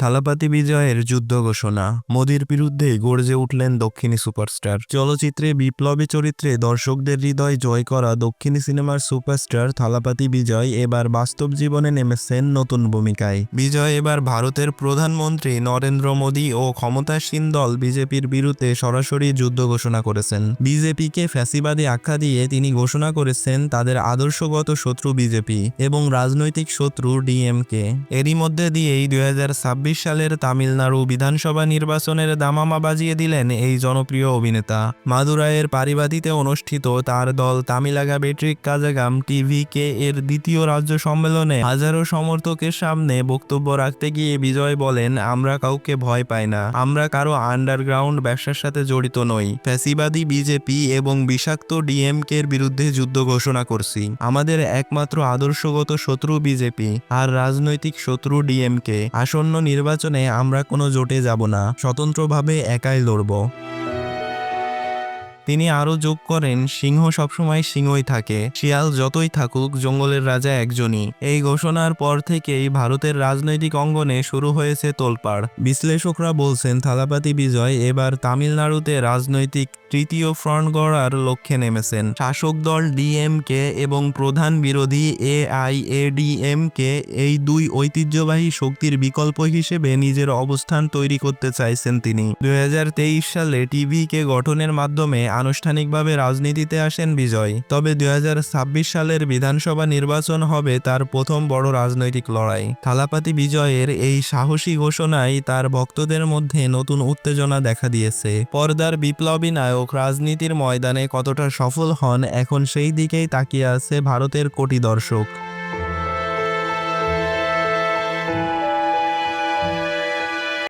থালাপাতি বিজয়ের যুদ্ধ ঘোষণা। মোদির বিরুদ্ধে গর্জে উঠলেন দক্ষিণী সুপারস্টার। চলচ্চিত্রে বিপ্লবী চরিত্রে দর্শকদের হৃদয় জয় করা দক্ষিণী সিনেমার সুপারস্টার থালাপাতি বিজয় এবার বাস্তব জীবনে নেমেছেন নতুন ভূমিকায়। বিজয় এবার ভারতের প্রধানমন্ত্রী নরেন্দ্র মোদী ও ক্ষমতাসীন দল বিজেপির বিরুদ্ধে সরাসরি যুদ্ধ ঘোষণা করেছেন। বিজেপিকে ফ্যাসিবাদী আখ্যা দিয়ে তিনি ঘোষণা করেছেন তাদের আদর্শগত শত্রু বিজেপি এবং রাজনৈতিক শত্রু ডিএমকে। এরই মধ্যে দিয়েই দুই হাজার সালের তামিলনাড়ু বিধানসভা নির্বাচনের দামামা বাজিয়ে দিলেন এই জনপ্রিয় অভিনেতা। মাদুরাইয়ের পারিবাদিতে অনুষ্ঠিত তার দল তামিলাগা বেট্রিক কাজাগাম টিভিকে এর দ্বিতীয় রাজ্য সম্মেলনে হাজারো সমর্থকের সামনে বক্তব্য রাখতে গিয়ে বিজয় বলেন, আমরা কাউকে ভয় পাই না। আমরা কারও আন্ডারগ্রাউন্ড ব্যবসার সাথে জড়িত নই। ফ্যাসিবাদী বিজেপি এবং বিষাক্ত ডিএমকে এর বিরুদ্ধে যুদ্ধ ঘোষণা করছি। আমাদের একমাত্র আদর্শগত শত্রু বিজেপি আর রাজনৈতিক শত্রু ডিএমকে। আসন্ন নির্বাচনে আমরা কোনো জোটে যাব না, স্বতন্ত্রভাবে একাই লড়ব। তিনি আরও যোগ করেন, সিংহ সবসময় সিংহই থাকে, শিয়াল যতই থাকুক জঙ্গলের রাজা একজনই। এই ঘোষণার পর থেকেই ভারতের রাজনৈতিক অঙ্গনে শুরু হয়েছে তোলপাড়। বিশ্লেষকরা বলছেন, থালাপাতি বিজয় এবার তামিলনাড়ুতে রাজনৈতিক তৃতীয় ফ্রন্ট গড়ার লক্ষ্যে নেমেছেন। শাসক দল ডিএমকে এবং প্রধান বিরোধী এআইএডিএমকে এই দুই ঐতিহ্যবাহী শক্তির বিকল্প হিসেবে নিজের অবস্থান তৈরি করতে চাইছেন তিনি। দু হাজার তেইশ সালে টিভিকে গঠনের মাধ্যমে আনুষ্ঠানিকভাবে রাজনীতিতে আসেন বিজয়। তবে দুই হাজার ছাব্বিশ সালের বিধানসভা নির্বাচন হবে তার প্রথম বড় রাজনৈতিক লড়াই। থালাপাতি বিজয়ের এই সাহসী ঘোষণায় তার ভক্তদের মধ্যে নতুন উত্তেজনা দেখা দিয়েছে। পর্দার বিপ্লবী নায়ক রাজনীতির ময়দানে কতটা সফল হন এখন সেই দিকেই তাকিয়ে আছে ভারতের কোটি দর্শক।